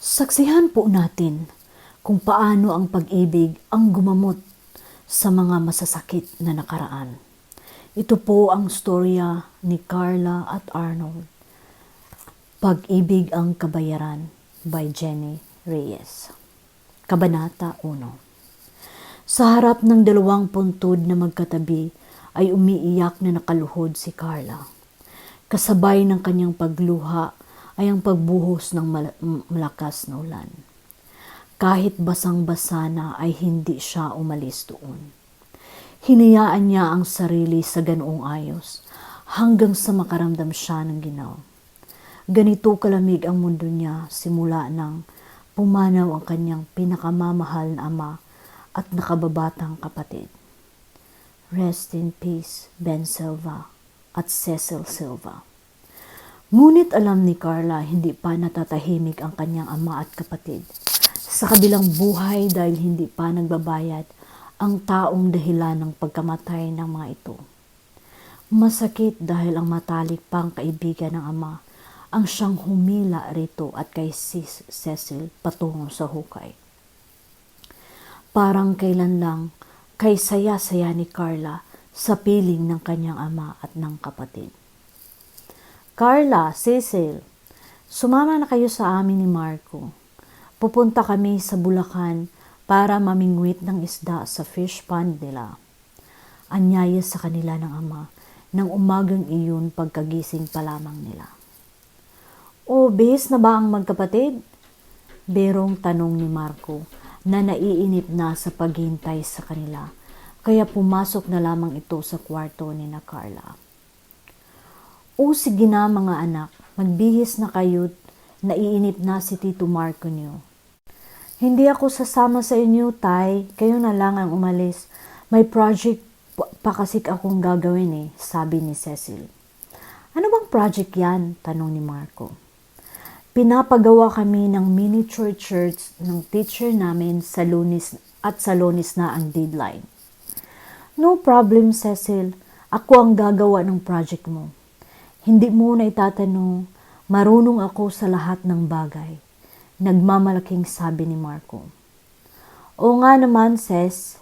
Saksihan po natin kung paano ang pag-ibig ang gumamot sa mga masasakit na nakaraan. Ito po ang storya ni Carla at Arnold. Pag-ibig ang kabayaran by Jenny Reyes. Kabanata 1 Sa harap ng dalawang puntod na magkatabi ay umiiyak na nakaluhod si Carla. Kasabay ng kanyang pagluha ay ang pagbuhos ng malakas na ulan. Kahit basang-basa na ay hindi siya umalis doon. Hinayaan niya ang sarili sa ganoong ayos hanggang sa makaramdam siya ng ginaw. Ganito kalamig ang mundo niya simula nang pumanaw ang kanyang pinakamamahal na ama at nakababatang kapatid. Rest in peace, Ben Silva at Cecil Silva. Ngunit alam ni Carla hindi pa natatahimik ang kanyang ama at kapatid. Sa kabilang buhay dahil hindi pa nagbabayad ang taong dahilan ng pagkamatay ng mga ito. Masakit dahil ang matalik pang kaibigan ng ama ang siyang humila rito at kay Sis Cecil patungo sa hukay. Parang kailan lang kay saya-saya ni Carla sa piling ng kanyang ama at ng kapatid. Carla, Cecil, sumama na kayo sa amin ni Marco. Pupunta kami sa Bulacan para mamingwit ng isda sa fish pond nila. Anyaya sa kanila ng ama nang umagang iyon pagkagising pa lamang nila. O, bihis na ba ang magkapatid? Berong tanong ni Marco na naiinip na sa paghintay sa kanila kaya pumasok na lamang ito sa kwarto ni na Carla. O sige na mga anak, magbihis na kayo't naiinip na si Tito Marco niyo. Hindi ako sasama sa inyo, Tay. Kayo na lang ang umalis. May project pa kasi akong gagawin eh, sabi ni Cecil. Ano bang project yan? Tanong ni Marco. Pinapagawa kami ng miniature church ng teacher namin sa lunis at sa lunis na ang deadline. No problem, Cecil. Ako ang gagawa ng project mo. Hindi mo na itatanong, marunong ako sa lahat ng bagay. Nagmamalaking sabi ni Marco. O nga naman, Ces.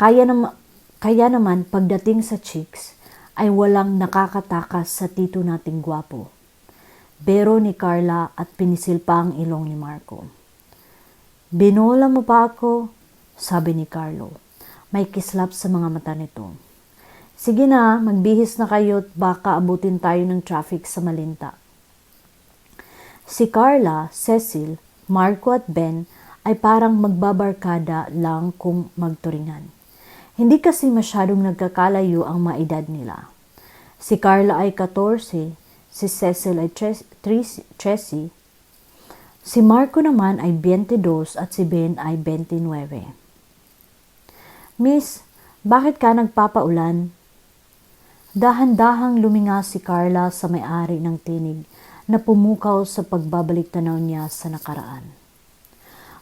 Kaya, nam- kaya naman pagdating sa chicks ay walang nakakatakas sa tito nating gwapo. Bero ni Carla at pinisil pa ang ilong ni Marco. Binola mo pa ako, sabi ni Carlo. May kislap sa mga mata nito. Sige na, magbihis na kayo at baka abutin tayo ng traffic sa Malinta. Si Carla, Cecil, Marco at Ben ay parang magbabarkada lang kung magturingan. Hindi kasi masyadong nagkakalayo ang mga edad nila. Si Carla ay 14, si Cecil ay 13, si Marco naman ay 22 at si Ben ay 29. Miss, bakit ka nagpapaulan? Dahan-dahang luminga si Carla sa may-ari ng tinig na pumukaw sa pagbabalik tanaw niya sa nakaraan.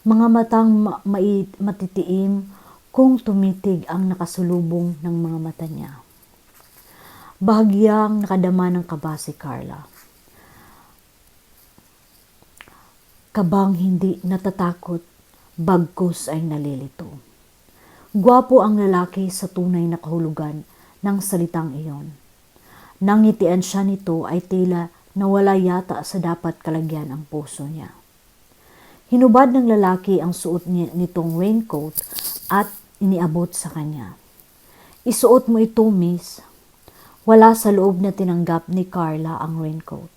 Mga matang ma- mai- matitiim kung tumitig ang nakasulubong ng mga mata niya. Bahagyang nakadama ng kaba si Carla. Kabang hindi natatakot, bagkus ay nalilito. Gwapo ang lalaki sa tunay na kahulugan ng salitang iyon. Nangitian siya nito ay tila nawala yata sa dapat kalagyan ang puso niya. Hinubad ng lalaki ang suot niya nitong raincoat at iniabot sa kanya. Isuot mo ito, miss. Wala sa loob na tinanggap ni Carla ang raincoat.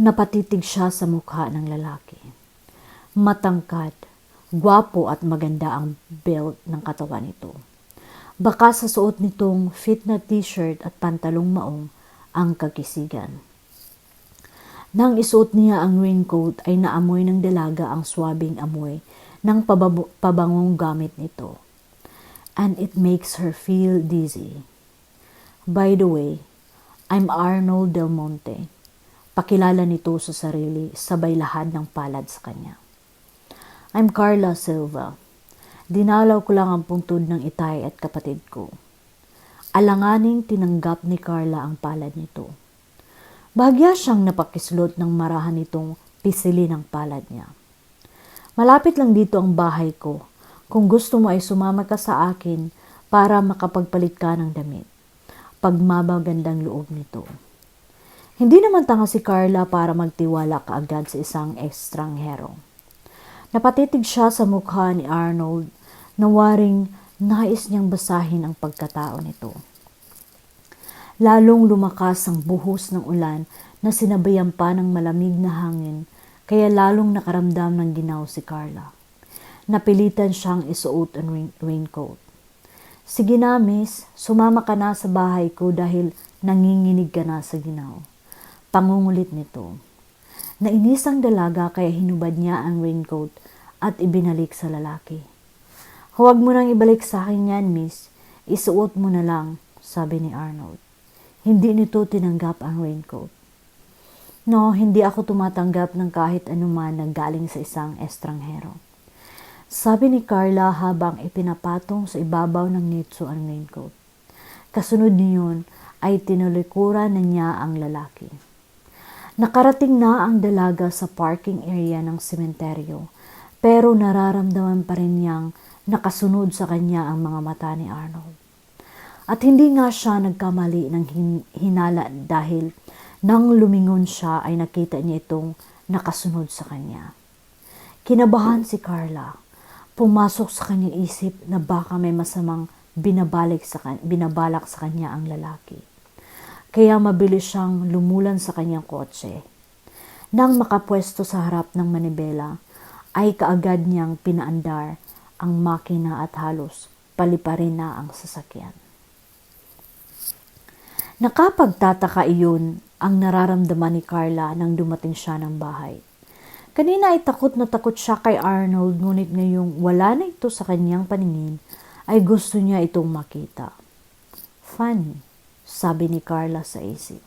Napatitig siya sa mukha ng lalaki. Matangkad, gwapo at maganda ang build ng katawan nito. Baka sa suot nitong fit na t-shirt at pantalong maong ang kagisigan. Nang isuot niya ang raincoat ay naamoy ng dalaga ang swabing amoy ng pabangong gamit nito. And it makes her feel dizzy. By the way, I'm Arnold Del Monte. Pakilala nito sa sarili sabay lahad ng palad sa kanya. I'm Carla Silva. Dinalaw ko lang ang puntod ng itay at kapatid ko. Alanganing tinanggap ni Carla ang palad nito. Bahagya siyang napakislot ng marahan nitong pisili ng palad niya. Malapit lang dito ang bahay ko. Kung gusto mo ay sumama ka sa akin para makapagpalit ka ng damit. Pagmamagandang loob nito. Hindi naman tanga si Carla para magtiwala kaagad sa isang estranghero. Napatitig siya sa mukha ni Arnold na waring nais niyang basahin ang pagkatao nito. Lalong lumakas ang buhos ng ulan na sinabayan pa ng malamig na hangin kaya lalong nakaramdam ng ginaw si Carla. Napilitan siyang isuot ang rain- raincoat. Sige na, miss. Sumama ka na sa bahay ko dahil nanginginig ka na sa ginaw. Pangungulit nito. Nainis ang dalaga kaya hinubad niya ang raincoat at ibinalik sa lalaki. Huwag mo nang ibalik sa akin yan, miss. Isuot mo na lang, sabi ni Arnold. Hindi nito tinanggap ang raincoat. No, hindi ako tumatanggap ng kahit anuman na galing sa isang estranghero. Sabi ni Carla habang ipinapatong sa ibabaw ng nitso ang raincoat. Kasunod niyon ay tinulikuran na niya ang lalaki. Nakarating na ang dalaga sa parking area ng sementeryo pero nararamdaman pa rin niyang nakasunod sa kanya ang mga mata ni Arnold. At hindi nga siya nagkamali ng hin- hinala dahil nang lumingon siya ay nakita niya itong nakasunod sa kanya. Kinabahan si Carla. Pumasok sa kanyang isip na baka may masamang binabalik sa kan- binabalak sa kanya ang lalaki. Kaya mabilis siyang lumulan sa kanyang kotse. Nang makapwesto sa harap ng manibela, ay kaagad niyang pinaandar ang makina at halos paliparin na ang sasakyan. Nakapagtataka iyon ang nararamdaman ni Carla nang dumating siya ng bahay. Kanina ay takot na takot siya kay Arnold ngunit ngayong wala na ito sa kanyang paningin ay gusto niya itong makita. Funny, sabi ni Carla sa isip.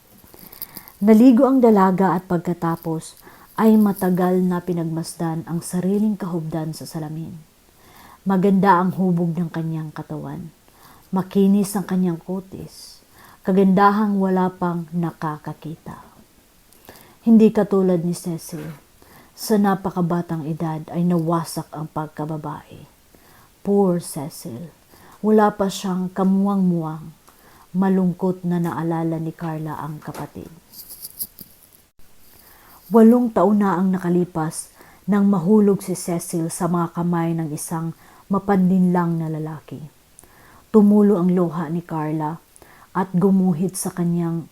Naligo ang dalaga at pagkatapos ay matagal na pinagmasdan ang sariling kahubdan sa salamin. Maganda ang hubog ng kanyang katawan. Makinis ang kanyang kutis. Kagandahang wala pang nakakakita. Hindi katulad ni Cecil. Sa napakabatang edad ay nawasak ang pagkababae. Poor Cecil. Wala pa siyang kamuwang-muwang. Malungkot na naalala ni Carla ang kapatid. Walong taon na ang nakalipas nang mahulog si Cecil sa mga kamay ng isang mapandinlang na lalaki. Tumulo ang luha ni Carla at gumuhit sa kanyang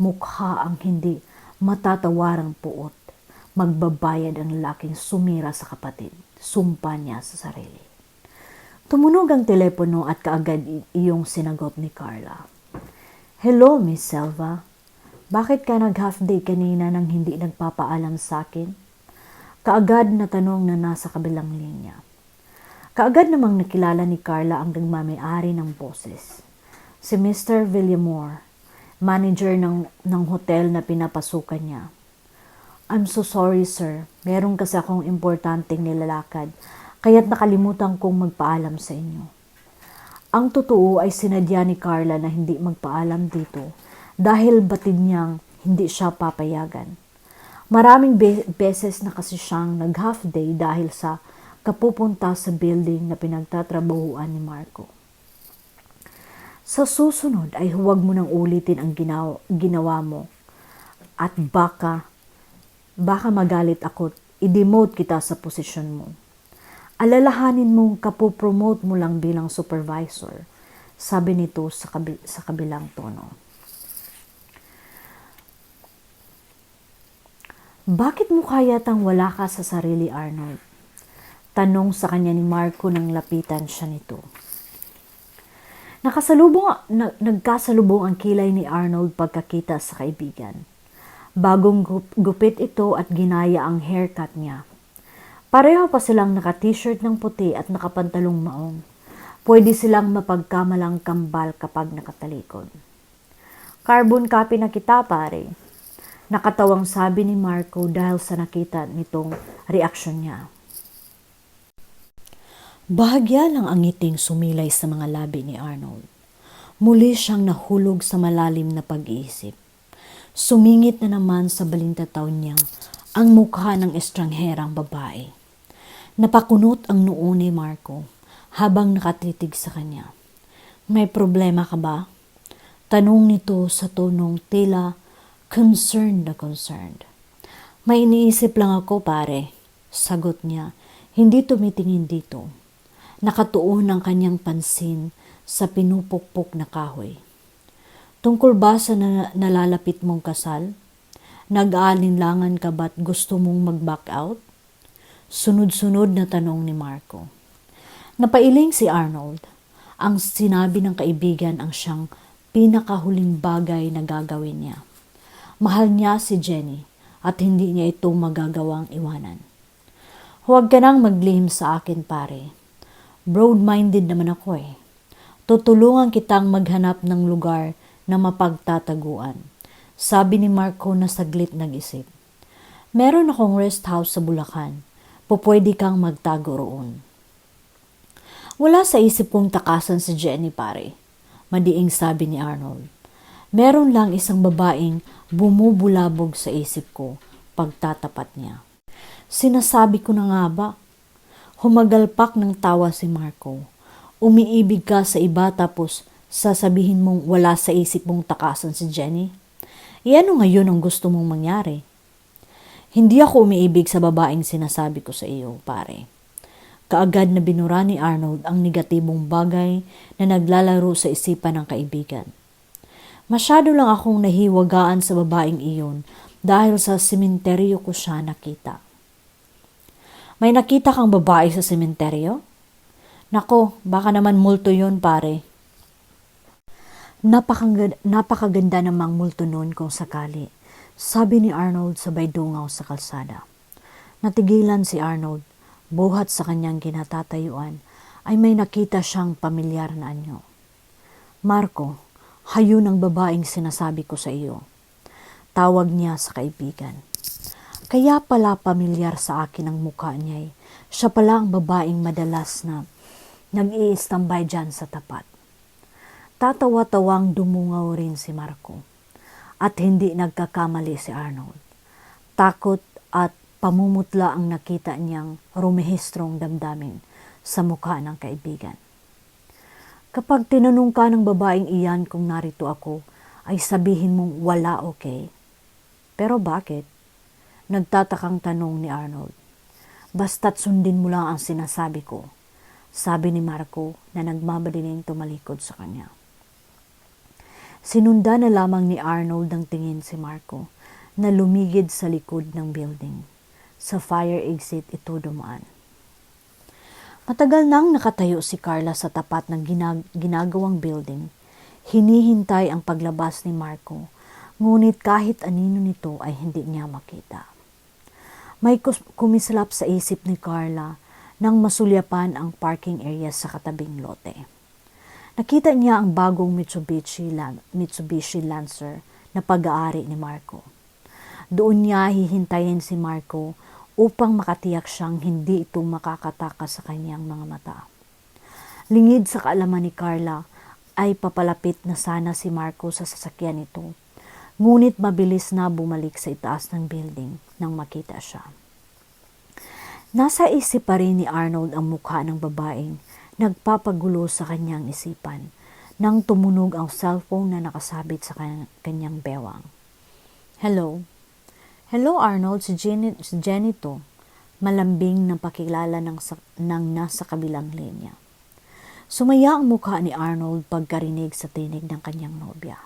mukha ang hindi matatawarang puot. Magbabayad ang lalaking sumira sa kapatid. Sumpa niya sa sarili. Tumunog ang telepono at kaagad iyong sinagot ni Carla. Hello, Miss Selva. Bakit ka nag-half day kanina nang hindi nagpapaalam sa akin? Kaagad na tanong na nasa kabilang linya. Kaagad namang nakilala ni Carla ang nagmamayari ng boses. Si Mr. Villamore, manager ng, ng hotel na pinapasukan niya. I'm so sorry sir, meron kasi akong importanteng nilalakad, kaya't nakalimutan kong magpaalam sa inyo. Ang totoo ay sinadya ni Carla na hindi magpaalam dito dahil batid niyang hindi siya papayagan. Maraming be- beses na kasi siyang nag-half day dahil sa kapupunta sa building na pinagtatrabahuan ni Marco. Sa susunod ay huwag mo nang ulitin ang ginawa, ginawa mo at baka baka magalit ako i-demote kita sa posisyon mo. Alalahanin mong kapopromote mo lang bilang supervisor, sabi nito sa, kabi- sa kabilang tono. Bakit mo kaya tang wala ka sa sarili, Arnold? Tanong sa kanya ni Marco nang lapitan siya nito. Nakasalubong, na, nagkasalubong ang kilay ni Arnold pagkakita sa kaibigan. Bagong gup- gupit ito at ginaya ang haircut niya. Pareho pa silang naka-t-shirt ng puti at nakapantalong maong. Pwede silang mapagkamalang kambal kapag nakatalikod. Carbon copy na kita, pare. Nakatawang sabi ni Marco dahil sa nakita nitong reaksyon niya. Bahagya lang ang ngiting sumilay sa mga labi ni Arnold. Muli siyang nahulog sa malalim na pag-iisip. Sumingit na naman sa balintataw niya ang mukha ng estrangherang babae. Napakunot ang noo ni Marco habang nakatitig sa kanya. May problema ka ba? Tanong nito sa tonong tila concerned na concerned. May iniisip lang ako pare, sagot niya, hindi tumitingin dito. Nakatuon ang kanyang pansin sa pinupukpok na kahoy. Tungkol ba sa na- nalalapit mong kasal? Nag-aalinlangan ka ba't gusto mong mag-back out? Sunod-sunod na tanong ni Marco. Napailing si Arnold. Ang sinabi ng kaibigan ang siyang pinakahuling bagay na gagawin niya. Mahal niya si Jenny at hindi niya ito magagawang iwanan. Huwag ka nang maglihim sa akin pare. Broad-minded naman ako eh. Tutulungan kitang maghanap ng lugar na mapagtataguan. Sabi ni Marco na saglit nag-isip. Meron akong rest house sa Bulacan. Pupwede kang magtago roon. Wala sa isip kong takasan si Jenny pare. Madiing sabi ni Arnold. Meron lang isang babaeng bumubulabog sa isip ko pagtatapat niya. Sinasabi ko na nga ba? Humagalpak ng tawa si Marco. Umiibig ka sa iba tapos sasabihin mong wala sa isip mong takasan si Jenny? E ano ngayon ang gusto mong mangyari? Hindi ako umiibig sa babaeng sinasabi ko sa iyo, pare. Kaagad na binura ni Arnold ang negatibong bagay na naglalaro sa isipan ng kaibigan. Masyado lang akong nahiwagaan sa babaeng iyon dahil sa sementeryo ko siya nakita. May nakita kang babae sa sementeryo? Nako, baka naman multo yon pare. Napakaganda, napakaganda namang multo noon kung sakali, sabi ni Arnold sabay dungaw sa kalsada. Natigilan si Arnold, buhat sa kanyang kinatatayuan, ay may nakita siyang pamilyar na anyo. Marco, hayo ng babaeng sinasabi ko sa iyo. Tawag niya sa kaibigan. Kaya pala pamilyar sa akin ang mukha niya. eh. Siya pala ang babaeng madalas na nag-iistambay dyan sa tapat. Tatawa-tawang dumungaw rin si Marco. At hindi nagkakamali si Arnold. Takot at pamumutla ang nakita niyang rumehistrong damdamin sa mukha ng kaibigan. Kapag tinanong ka ng babaeng iyan kung narito ako, ay sabihin mong wala okay. Pero bakit? Nagtatakang tanong ni Arnold. Basta't sundin mo lang ang sinasabi ko, sabi ni Marco na nagmamadaling tumalikod sa kanya. Sinunda na lamang ni Arnold ang tingin si Marco na lumigid sa likod ng building. Sa fire exit ito dumaan. Matagal nang nakatayo si Carla sa tapat ng ginag- ginagawang building. Hinihintay ang paglabas ni Marco, ngunit kahit anino nito ay hindi niya makita. May kumislap sa isip ni Carla nang masulyapan ang parking area sa katabing lote. Nakita niya ang bagong Mitsubishi, Lan- Mitsubishi Lancer na pag-aari ni Marco. Doon niya hihintayin si Marco upang makatiyak siyang hindi ito makakataka sa kanyang mga mata. Lingid sa kaalaman ni Carla ay papalapit na sana si Marco sa sasakyan nito. Ngunit mabilis na bumalik sa itaas ng building nang makita siya. Nasa isip pa rin ni Arnold ang mukha ng babaeng nagpapagulo sa kanyang isipan nang tumunog ang cellphone na nakasabit sa kanyang, bewang. Hello? Hello Arnold, si Jenny, si Jenny to. Malambing ng pakilala ng, ng nasa kabilang linya. Sumaya ang mukha ni Arnold pagkarinig sa tinig ng kanyang nobya.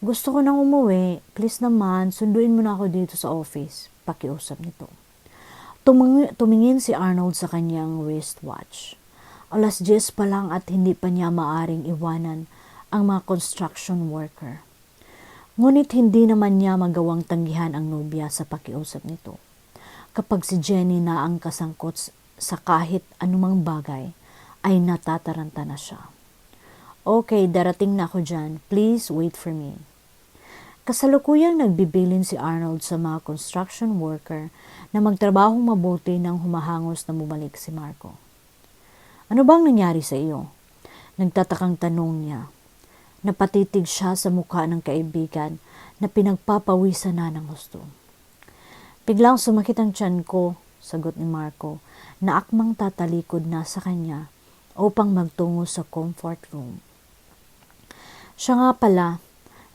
Gusto ko nang umuwi. Please naman, sunduin mo na ako dito sa office. Pakiusap nito. Tuming, tumingin si Arnold sa kanyang wristwatch. Alas 10 pa lang at hindi pa niya maaring iwanan ang mga construction worker. Ngunit hindi naman niya magawang tanggihan ang nobya sa pakiusap nito. Kapag si Jenny na ang kasangkot sa kahit anumang bagay, ay natataranta na siya. Okay, darating na ako dyan. Please wait for me. Kasalukuyang nagbibilin si Arnold sa mga construction worker na magtrabahong mabuti nang humahangos na bumalik si Marco. Ano bang nangyari sa iyo? Nagtatakang tanong niya. Napatitig siya sa mukha ng kaibigan na pinagpapawisan na ng gusto. Biglang sumakit ang tiyan ko, sagot ni Marco, na akmang tatalikod na sa kanya upang magtungo sa comfort room. Siya nga pala,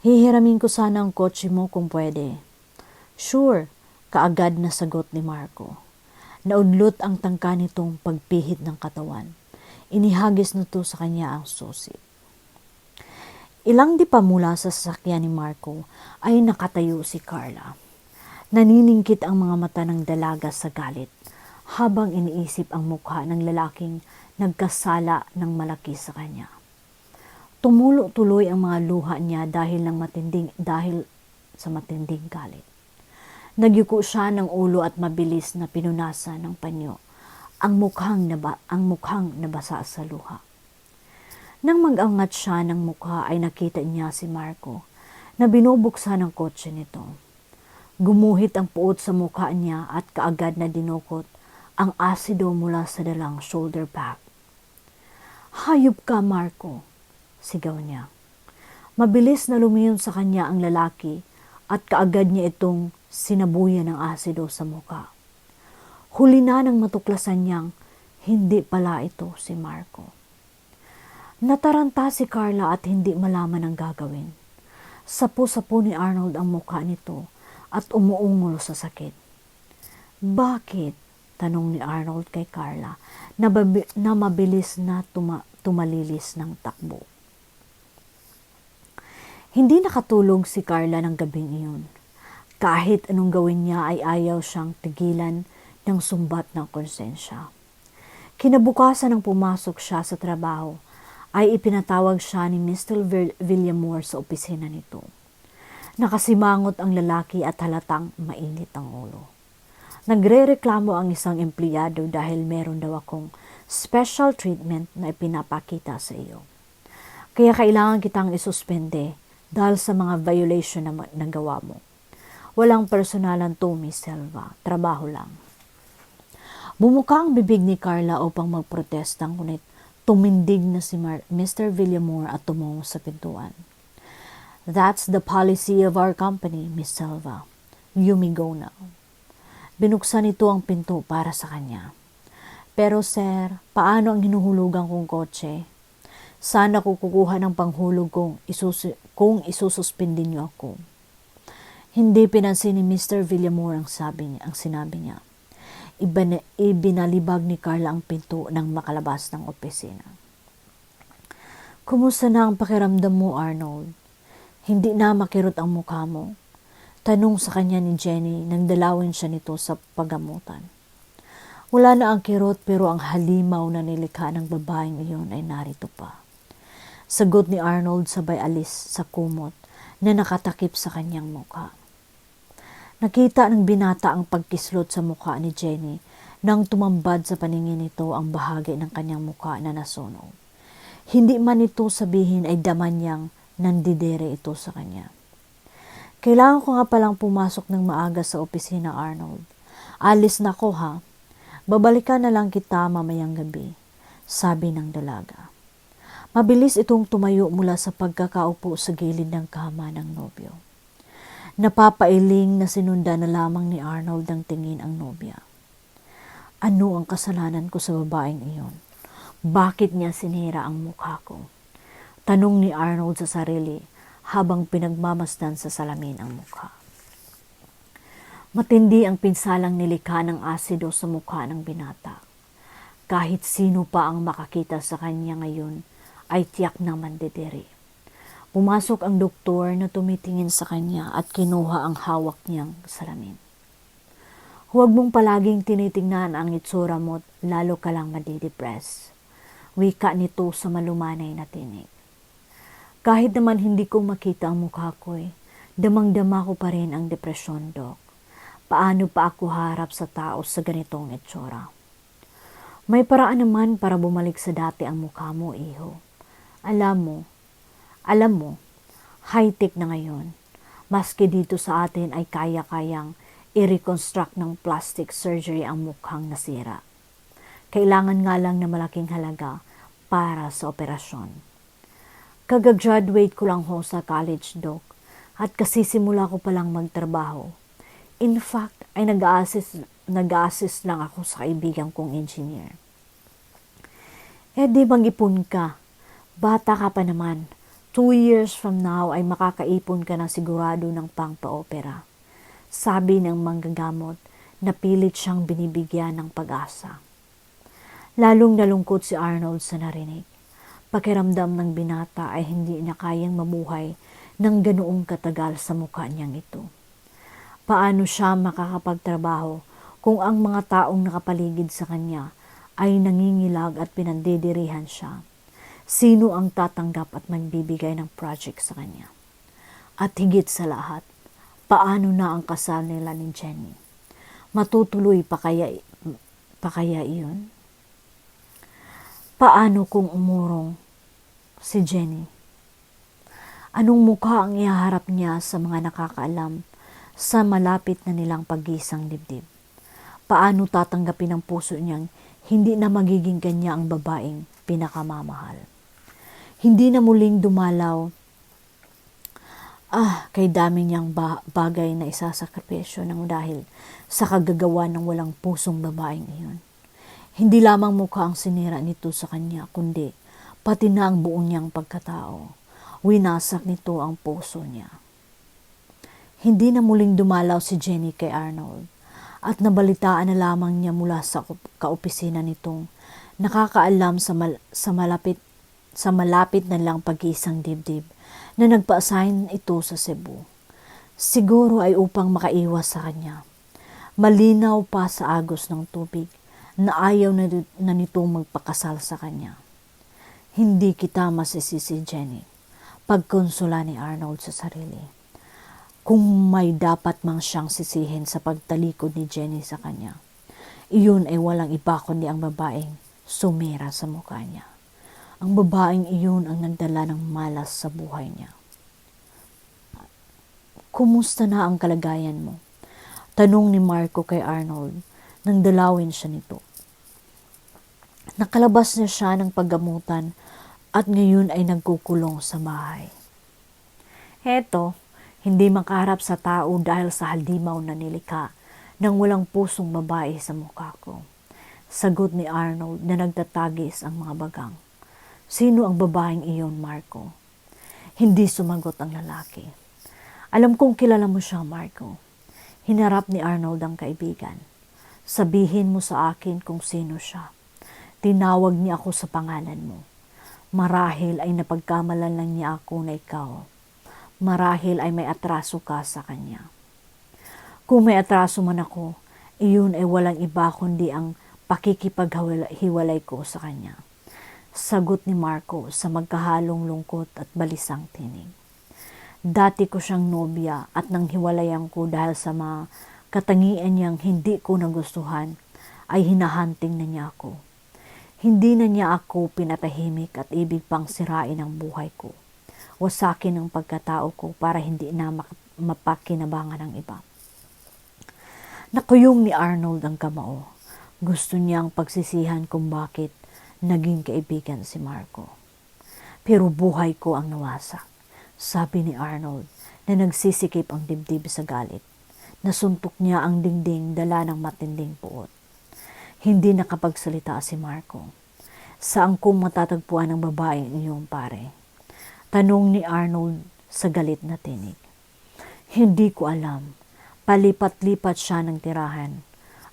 hihiramin ko sana ang kotse mo kung pwede. Sure, kaagad na sagot ni Marco. Naudlot ang tangka nitong pagpihit ng katawan. Inihagis na to sa kanya ang susi. Ilang di pa mula sa sasakyan ni Marco ay nakatayo si Carla. Naniningkit ang mga mata ng dalaga sa galit habang iniisip ang mukha ng lalaking nagkasala ng malaki sa kanya. Tumulo tuloy ang mga luha niya dahil ng matinding dahil sa matinding galit. Nagyuko siya ng ulo at mabilis na pinunasan ng panyo ang mukhang naba, ang mukhang nabasa sa luha. Nang mag-angat siya ng mukha ay nakita niya si Marco na binubuksan ang kotse nito. Gumuhit ang puot sa mukha niya at kaagad na dinukot ang asido mula sa dalang shoulder pack. Hayop ka, Marco, sigaw niya. Mabilis na lumiyon sa kanya ang lalaki at kaagad niya itong sinabuyan ng asido sa mukha. Huli na nang matuklasan niyang hindi pala ito si Marco. Nataranta si Carla at hindi malaman ang gagawin. Sapo-sapo ni Arnold ang mukha nito at umuungol sa sakit. Bakit? Tanong ni Arnold kay Carla na, na mabilis na tuma- tumalilis ng takbo. Hindi nakatulog si Carla ng gabing iyon. Kahit anong gawin niya ay ayaw siyang tigilan ng sumbat ng konsensya. Kinabukasan ng pumasok siya sa trabaho, ay ipinatawag siya ni Mr. Villamore sa opisina nito. Nakasimangot ang lalaki at halatang mainit ang ulo. Nagre-reklamo ang isang empleyado dahil meron daw akong special treatment na ipinapakita sa iyo. Kaya kailangan kitang isuspende dahil sa mga violation na nagawa mo. Walang personalan to, Miss Selva. Trabaho lang. Bumuka ang bibig ni Carla upang magprotesta ngunit Tumindig na si Mar- Mr. Villamore at tumungo sa pintuan. That's the policy of our company, Miss Selva. You may go now. Binuksan ito ang pinto para sa kanya. Pero sir, paano ang hinuhulugan kong kotse? Sana ko kukuha ng panghulog kung, isus kung isususpindin niyo ako. Hindi pinansin ni Mr. Villamore ang, sabi niya, ang sinabi niya ibinalibag ni Carla ang pinto nang makalabas ng opisina. Kumusta na ang pakiramdam mo, Arnold? Hindi na makirot ang mukha mo. Tanong sa kanya ni Jenny nang dalawin siya nito sa pagamutan. Wala na ang kirot pero ang halimaw na nilikha ng babaeng iyon ay narito pa. Sagot ni Arnold sabay alis sa kumot na nakatakip sa kanyang mukha. Nakita ng binata ang pagkislot sa mukha ni Jenny nang tumambad sa paningin nito ang bahagi ng kanyang mukha na nasunog. Hindi man ito sabihin ay daman niyang nandidere ito sa kanya. Kailangan ko nga palang pumasok ng maaga sa opisina, Arnold. Alis na ko ha. Babalikan na lang kita mamayang gabi, sabi ng dalaga. Mabilis itong tumayo mula sa pagkakaupo sa gilid ng kama ng nobyo. Napapailing na sinunda na lamang ni Arnold ang tingin ang nobya. Ano ang kasalanan ko sa babaeng iyon? Bakit niya sinira ang mukha ko? Tanong ni Arnold sa sarili habang pinagmamasdan sa salamin ang mukha. Matindi ang pinsalang nilikha ng asido sa mukha ng binata. Kahit sino pa ang makakita sa kanya ngayon ay tiyak na mandidiri. Pumasok ang doktor na tumitingin sa kanya at kinuha ang hawak niyang salamin. Huwag mong palaging tinitingnan ang itsura mo lalo ka lang madidepress. Wika nito sa malumanay na tinig. Kahit naman hindi ko makita ang mukha ko eh, damang-dama ko pa rin ang depresyon, Dok. Paano pa ako harap sa tao sa ganitong itsura? May paraan naman para bumalik sa dati ang mukha mo, iho. Alam mo, alam mo, high-tech na ngayon. Maski dito sa atin ay kaya-kayang i-reconstruct ng plastic surgery ang mukhang nasira. Kailangan nga lang na malaking halaga para sa operasyon. Kagagraduate ko lang ho sa college, Doc, at kasi simula ko palang magtrabaho. In fact, ay nag-assist, nag-assist lang ako sa kaibigan kong engineer. Eh di mag-ipon ka. Bata ka pa naman. Two years from now ay makakaipon ka na sigurado ng pang-opera. Sabi ng manggagamot na pilit siyang binibigyan ng pag-asa. Lalong nalungkot si Arnold sa narinig. Pakiramdam ng binata ay hindi niya kayang mabuhay ng ganoong katagal sa mukha niyang ito. Paano siya makakapagtrabaho kung ang mga taong nakapaligid sa kanya ay nangingilag at pinandidirihan siya? Sino ang tatanggap at magbibigay ng project sa kanya? At higit sa lahat, paano na ang kasal nila ni Jenny? Matutuloy pa kaya, pa kaya iyon? Paano kung umurong si Jenny? Anong mukha ang ihaharap niya sa mga nakakaalam sa malapit na nilang pag-isang dibdib? Paano tatanggapin ng puso niyang hindi na magiging kanya ang babaeng pinakamamahal? Hindi na muling dumalaw Ah, kay dami niyang ba- bagay na isasakripisyo ng dahil sa kagagawa ng walang pusong babaeng iyon. Hindi lamang mukha ang sinira nito sa kanya, kundi pati na ang buong niyang pagkatao. Winasak nito ang puso niya. Hindi na muling dumalaw si Jenny kay Arnold at nabalitaan na lamang niya mula sa kaopisina nitong nakakaalam sa, mal- sa malapit sa malapit na lang pag-isang dibdib na nagpa-assign ito sa Cebu. Siguro ay upang makaiwas sa kanya. Malinaw pa sa agos ng tubig na ayaw na, na nitong magpakasal sa kanya. Hindi kita masisisi, Jenny. Pagkonsula ni Arnold sa sarili. Kung may dapat mang siyang sisihin sa pagtalikod ni Jenny sa kanya, iyon ay walang iba kundi ang babaeng sumira sa mukha niya. Ang babaeng iyon ang nagdala ng malas sa buhay niya. Kumusta na ang kalagayan mo? Tanong ni Marco kay Arnold nang dalawin siya nito. Nakalabas na siya ng paggamutan at ngayon ay nagkukulong sa bahay. Heto, hindi makaharap sa tao dahil sa haldimaw na nilikha ng walang pusong babae sa mukha ko. Sagot ni Arnold na nagtatagis ang mga bagang. Sino ang babaeng iyon, Marco? Hindi sumagot ang lalaki. Alam kong kilala mo siya, Marco. Hinarap ni Arnold ang kaibigan. Sabihin mo sa akin kung sino siya. Tinawag niya ako sa pangalan mo. Marahil ay napagkamalan lang niya ako na ikaw. Marahil ay may atraso ka sa kanya. Kung may atraso man ako, iyon ay walang iba kundi ang pakikipaghiwalay ko sa kanya. Sagot ni Marco sa magkahalong lungkot at balisang tinig. Dati ko siyang nobya at nang hiwalayan ko dahil sa mga katangian niyang hindi ko nagustuhan, ay hinahanting na niya ako. Hindi na niya ako pinatahimik at ibig pang sirain ang buhay ko. Wasakin ang pagkatao ko para hindi na mapakinabangan ng iba. Nakuyong ni Arnold ang kamao. Gusto niyang pagsisihan kung bakit naging kaibigan si Marco. Pero buhay ko ang nawasak, sabi ni Arnold na nagsisikip ang dibdib sa galit. Nasuntok niya ang dingding dala ng matinding puot. Hindi nakapagsalita si Marco. Saan ko matatagpuan ang babaeng iyong pare? Tanong ni Arnold sa galit na tinig. Hindi ko alam. Palipat-lipat siya ng tirahan.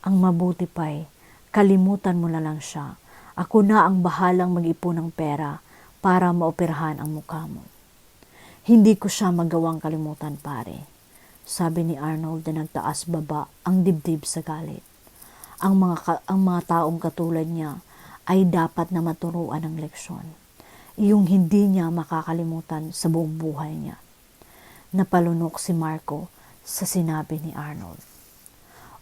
Ang mabuti pa'y kalimutan mo na lang siya ako na ang bahalang mag-ipon ng pera para maoperahan ang mukha mo. Hindi ko siya magawang kalimutan pare. Sabi ni Arnold na nagtaas baba ang dibdib sa galit. Ang mga, ka- ang mga taong katulad niya ay dapat na maturuan ng leksyon. Iyong hindi niya makakalimutan sa buong buhay niya. Napalunok si Marco sa sinabi ni Arnold.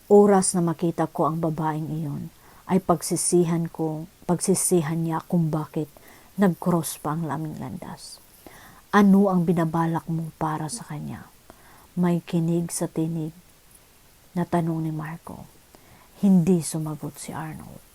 Oras na makita ko ang babaeng iyon, ay pagsisihan ko, pagsisihan niya kung bakit nag-cross pa ang laming landas. Ano ang binabalak mo para sa kanya? May kinig sa tinig na tanong ni Marco. Hindi sumagot si Arnold.